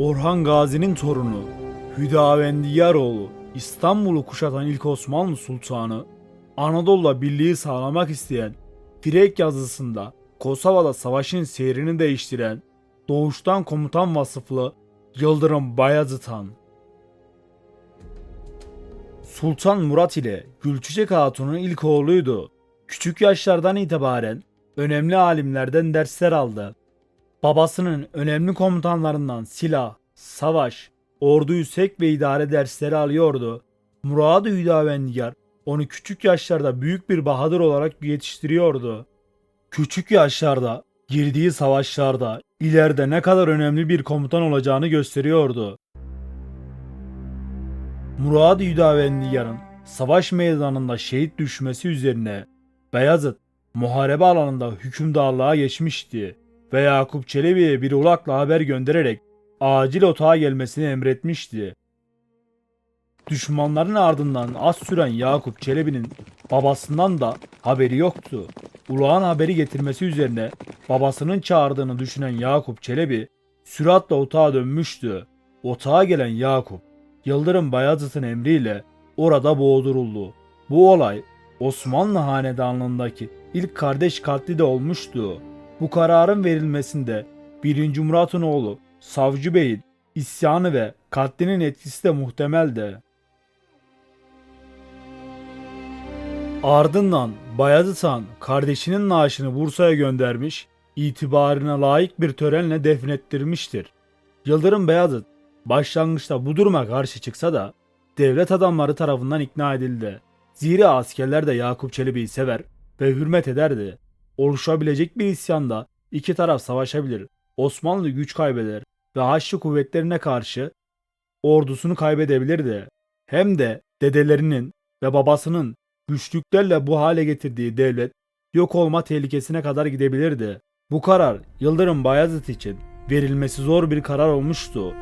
Orhan Gazi'nin torunu Hüdavendiyaroğlu İstanbul'u kuşatan ilk Osmanlı Sultanı Anadolu'da birliği sağlamak isteyen Direk yazısında Kosova'da savaşın seyrini değiştiren doğuştan komutan vasıflı Yıldırım Bayezid Han. Sultan Murat ile Gülçiçek Hatun'un ilk oğluydu. Küçük yaşlardan itibaren önemli alimlerden dersler aldı. Babasının önemli komutanlarından silah, savaş, orduyu sek ve idare dersleri alıyordu. Murad-ı Hüdavendigar onu küçük yaşlarda büyük bir bahadır olarak yetiştiriyordu. Küçük yaşlarda girdiği savaşlarda ileride ne kadar önemli bir komutan olacağını gösteriyordu. Murad-ı Hüdavendigar'ın savaş meydanında şehit düşmesi üzerine Beyazıt muharebe alanında hükümdarlığa geçmişti ve Yakup Çelebi'ye bir ulakla haber göndererek acil otağa gelmesini emretmişti. Düşmanların ardından az süren Yakup Çelebi'nin babasından da haberi yoktu. Ulağın haberi getirmesi üzerine babasının çağırdığını düşünen Yakup Çelebi süratle otağa dönmüştü. Otağa gelen Yakup, Yıldırım Bayezid'in emriyle orada boğduruldu. Bu olay Osmanlı hanedanlığındaki ilk kardeş katli de olmuştu. Bu kararın verilmesinde 1. Murat'ın oğlu Savcı Bey'in isyanı ve katlinin etkisi de muhtemeldi. Ardından Bayezid Han kardeşinin naaşını Bursa'ya göndermiş, itibarına layık bir törenle defnettirmiştir. Yıldırım Beyazıt başlangıçta bu duruma karşı çıksa da devlet adamları tarafından ikna edildi. Zira askerler de Yakup Çelebi'yi sever ve hürmet ederdi. Oluşabilecek bir isyanda iki taraf savaşabilir. Osmanlı güç kaybeder ve Haçlı kuvvetlerine karşı ordusunu kaybedebilirdi. Hem de dedelerinin ve babasının güçlüklerle bu hale getirdiği devlet yok olma tehlikesine kadar gidebilirdi. Bu karar Yıldırım Bayezid için verilmesi zor bir karar olmuştu.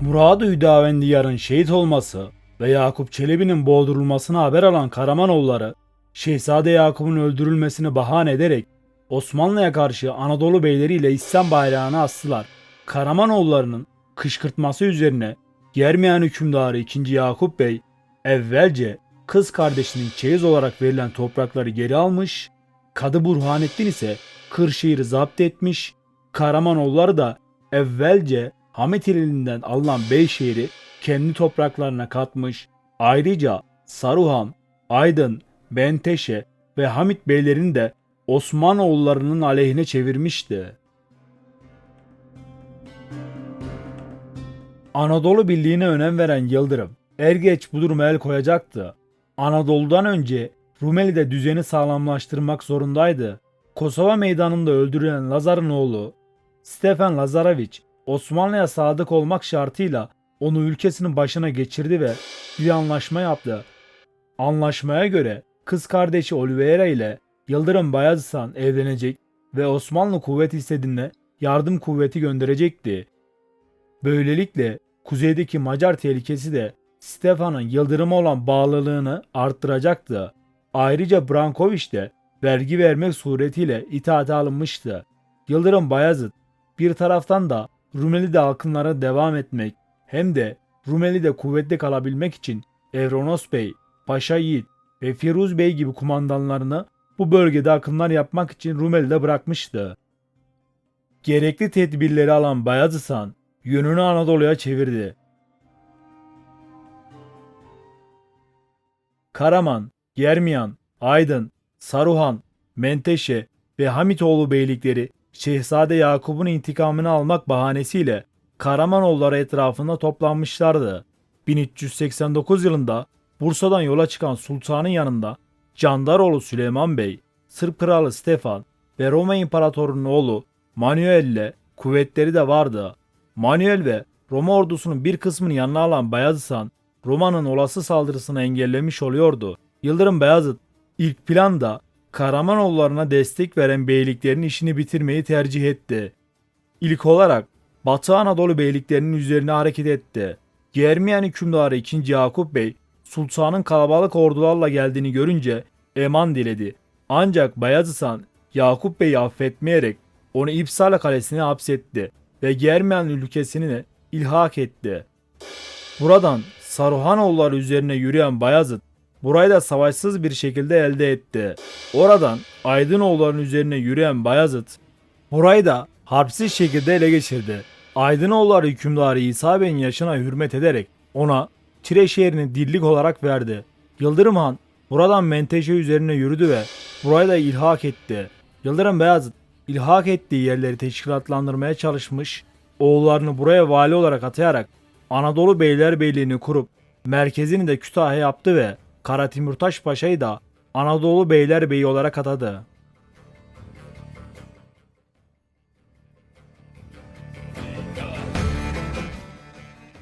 Murad-ı Hüdavendiyar'ın şehit olması ve Yakup Çelebi'nin boğdurulmasına haber alan Karamanoğulları, Şehzade Yakup'un öldürülmesini bahane ederek Osmanlı'ya karşı Anadolu beyleriyle isyan bayrağını astılar. Karamanoğullarının kışkırtması üzerine Germiyan hükümdarı 2. Yakup Bey evvelce kız kardeşinin çeyiz olarak verilen toprakları geri almış, Kadı Burhanettin ise Kırşehir'i zapt etmiş, Karamanoğulları da evvelce Hamit elinden alınan Beyşehir'i kendi topraklarına katmış. Ayrıca Saruhan, Aydın, Benteşe ve Hamit beylerini de Osmanoğullarının aleyhine çevirmişti. Anadolu Birliği'ne önem veren Yıldırım, er geç bu duruma el koyacaktı. Anadolu'dan önce Rumeli'de düzeni sağlamlaştırmak zorundaydı. Kosova meydanında öldürülen Lazar'ın oğlu Stefan Lazareviç Osmanlı'ya sadık olmak şartıyla onu ülkesinin başına geçirdi ve bir anlaşma yaptı. Anlaşmaya göre kız kardeşi Oliveira ile Yıldırım Bayezid Han evlenecek ve Osmanlı kuvvet istediğinde yardım kuvveti gönderecekti. Böylelikle kuzeydeki Macar tehlikesi de Stefan'ın Yıldırım'a olan bağlılığını arttıracaktı. Ayrıca Brankoviç de vergi vermek suretiyle itaate alınmıştı. Yıldırım Bayezid bir taraftan da Rumeli'de halkınlara devam etmek hem de Rumeli'de kuvvetli kalabilmek için Evronos Bey, Paşa Yiğit ve Firuz Bey gibi kumandanlarını bu bölgede akınlar yapmak için Rumeli'de bırakmıştı. Gerekli tedbirleri alan Bayezid Han yönünü Anadolu'ya çevirdi. Karaman, Germiyan, Aydın, Saruhan, Menteşe ve Hamitoğlu beylikleri Şehzade Yakup'un intikamını almak bahanesiyle Karamanoğulları etrafında toplanmışlardı. 1389 yılında Bursa'dan yola çıkan sultanın yanında Candaroğlu Süleyman Bey, Sırp kralı Stefan ve Roma imparatorunun oğlu Manuel ile kuvvetleri de vardı. Manuel ve Roma ordusunun bir kısmını yanına alan Bayezid Roma'nın olası saldırısını engellemiş oluyordu. Yıldırım Bayezid ilk planda Karamanoğullarına destek veren beyliklerin işini bitirmeyi tercih etti. İlk olarak Batı Anadolu beyliklerinin üzerine hareket etti. Germiyan hükümdarı 2. Yakup Bey, sultanın kalabalık ordularla geldiğini görünce eman diledi. Ancak Bayezid Yakup Bey'i affetmeyerek onu İpsala kalesine hapsetti ve Germiyan ülkesine ilhak etti. Buradan Saruhanoğulları üzerine yürüyen Bayezid burayı da savaşsız bir şekilde elde etti. Oradan Aydınoğulların üzerine yürüyen Bayezid burayı da harpsiz şekilde ele geçirdi. Aydınoğulları hükümdarı İsa Bey'in yaşına hürmet ederek ona Tire şehrini dirlik olarak verdi. Yıldırım Han buradan Menteşe üzerine yürüdü ve burayı da ilhak etti. Yıldırım Beyazıt ilhak ettiği yerleri teşkilatlandırmaya çalışmış, oğullarını buraya vali olarak atayarak Anadolu Beylerbeyliğini kurup merkezini de Kütahya yaptı ve Kara Timurtaş Paşa'yı da Anadolu Beylerbeyi olarak atadı.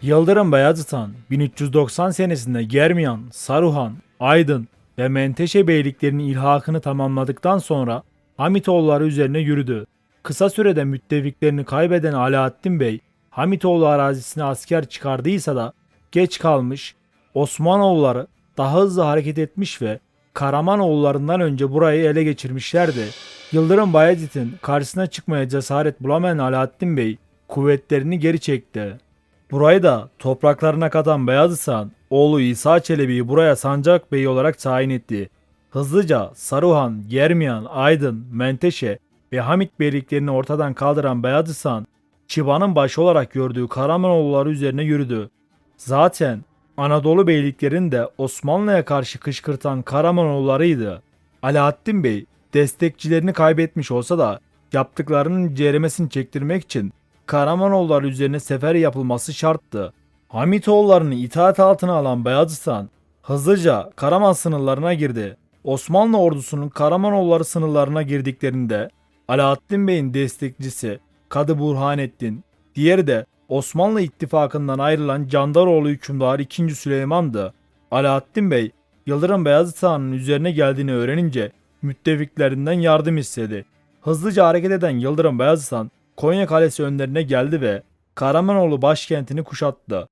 Yıldırım Beyazıt Han 1390 senesinde Germiyan, Saruhan, Aydın ve Menteşe beyliklerinin ilhakını tamamladıktan sonra Hamitoğulları üzerine yürüdü. Kısa sürede müttefiklerini kaybeden Alaaddin Bey, Hamitoğlu arazisine asker çıkardıysa da geç kalmış, Osmanoğulları daha hızlı hareket etmiş ve Karamanoğullarından önce burayı ele geçirmişlerdi. Yıldırım Bayezid'in karşısına çıkmaya cesaret bulamayan Alaaddin Bey kuvvetlerini geri çekti. Burayı da topraklarına katan Beyazıt Han, oğlu İsa Çelebi'yi buraya Sancak Bey olarak tayin etti. Hızlıca Saruhan, Germiyan, Aydın, Menteşe ve Hamit beyliklerini ortadan kaldıran Beyazıt Han, Çiva'nın başı olarak gördüğü Karamanoğulları üzerine yürüdü. Zaten Anadolu beyliklerini de Osmanlı'ya karşı kışkırtan Karamanoğullarıydı. Alaaddin Bey destekçilerini kaybetmiş olsa da yaptıklarının ceremesini çektirmek için Karamanoğulları üzerine sefer yapılması şarttı. Hamitoğullarını itaat altına alan Beyazıt Han hızlıca Karaman sınırlarına girdi. Osmanlı ordusunun Karamanoğulları sınırlarına girdiklerinde Alaaddin Bey'in destekçisi Kadı Burhanettin, diğeri de Osmanlı ittifakından ayrılan Candaroğlu hükümdarı 2. Süleyman'dı. Alaaddin Bey, Yıldırım Beyazıt Han'ın üzerine geldiğini öğrenince müttefiklerinden yardım istedi. Hızlıca hareket eden Yıldırım Beyazıt Han, Konya Kalesi önlerine geldi ve Karamanoğlu başkentini kuşattı.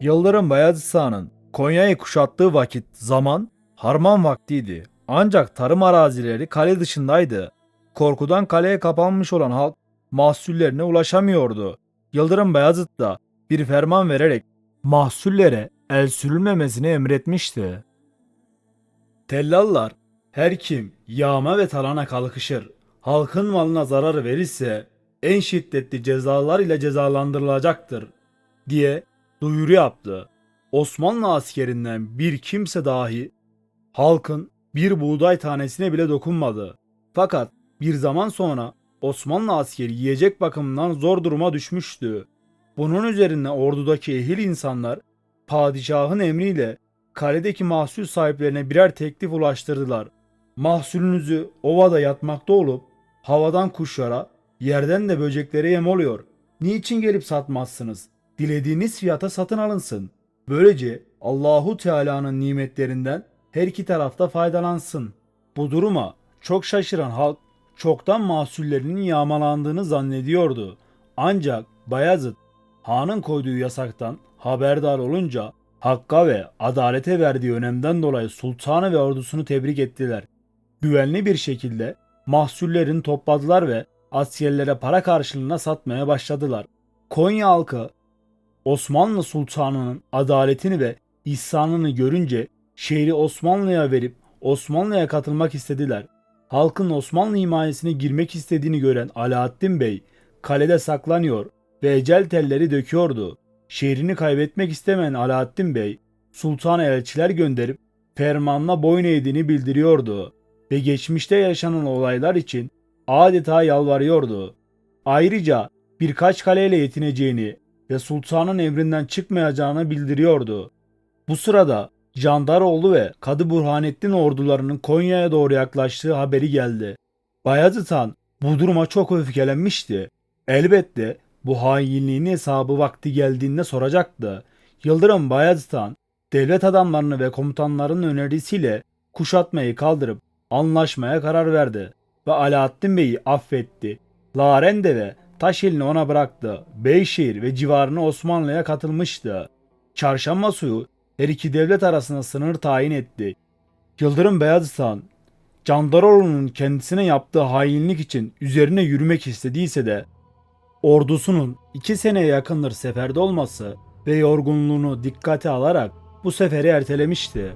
Yıldırım Beyazıt Han'ın Konya'yı kuşattığı vakit zaman harman vaktiydi. Ancak tarım arazileri kale dışındaydı. Korkudan kaleye kapanmış olan halk mahsullerine ulaşamıyordu. Yıldırım Beyazıt da bir ferman vererek mahsullere el sürülmemesini emretmişti. Tellallar her kim yağma ve talana kalkışır, halkın malına zarar verirse en şiddetli cezalar ile cezalandırılacaktır diye duyuru yaptı. Osmanlı askerinden bir kimse dahi halkın bir buğday tanesine bile dokunmadı. Fakat bir zaman sonra Osmanlı askeri yiyecek bakımından zor duruma düşmüştü. Bunun üzerine ordudaki ehil insanlar padişahın emriyle kaledeki mahsul sahiplerine birer teklif ulaştırdılar. Mahsulünüzü ovada yatmakta olup havadan kuşlara, yerden de böceklere yem oluyor. Niçin gelip satmazsınız? Dilediğiniz fiyata satın alınsın. Böylece Allahu Teala'nın nimetlerinden her iki tarafta faydalansın. Bu duruma çok şaşıran halk çoktan mahsullerinin yağmalandığını zannediyordu. Ancak Bayezid Han'ın koyduğu yasaktan haberdar olunca hakka ve adalete verdiği önemden dolayı sultanı ve ordusunu tebrik ettiler. Güvenli bir şekilde mahsullerini topladılar ve askerlere para karşılığına satmaya başladılar. Konya halkı Osmanlı sultanının adaletini ve ihsanını görünce şehri Osmanlı'ya verip Osmanlı'ya katılmak istediler. Halkın Osmanlı himayesine girmek istediğini gören Alaaddin Bey kalede saklanıyor ve ecel telleri döküyordu. Şehrini kaybetmek istemeyen Alaaddin Bey sultana elçiler gönderip fermanla boyun eğdiğini bildiriyordu ve geçmişte yaşanan olaylar için adeta yalvarıyordu. Ayrıca birkaç kaleyle yetineceğini ve sultanın emrinden çıkmayacağını bildiriyordu. Bu sırada Jandaroğlu ve Kadı Burhanettin ordularının Konya'ya doğru yaklaştığı haberi geldi. Bayezid Han bu duruma çok öfkelenmişti. Elbette bu hainliğin hesabı vakti geldiğinde soracaktı. Yıldırım Bayezid Han devlet adamlarını ve komutanlarının önerisiyle kuşatmayı kaldırıp anlaşmaya karar verdi ve Alaaddin Bey'i affetti. Larende ve Taşilini ona bıraktı. Beyşehir ve civarını Osmanlı'ya katılmıştı. Çarşamba suyu her iki devlet arasında sınır tayin etti. Yıldırım Beyazıt'ın Candaroğlu'nun kendisine yaptığı hainlik için üzerine yürümek istediyse de ordusunun iki seneye yakındır seferde olması ve yorgunluğunu dikkate alarak bu seferi ertelemişti.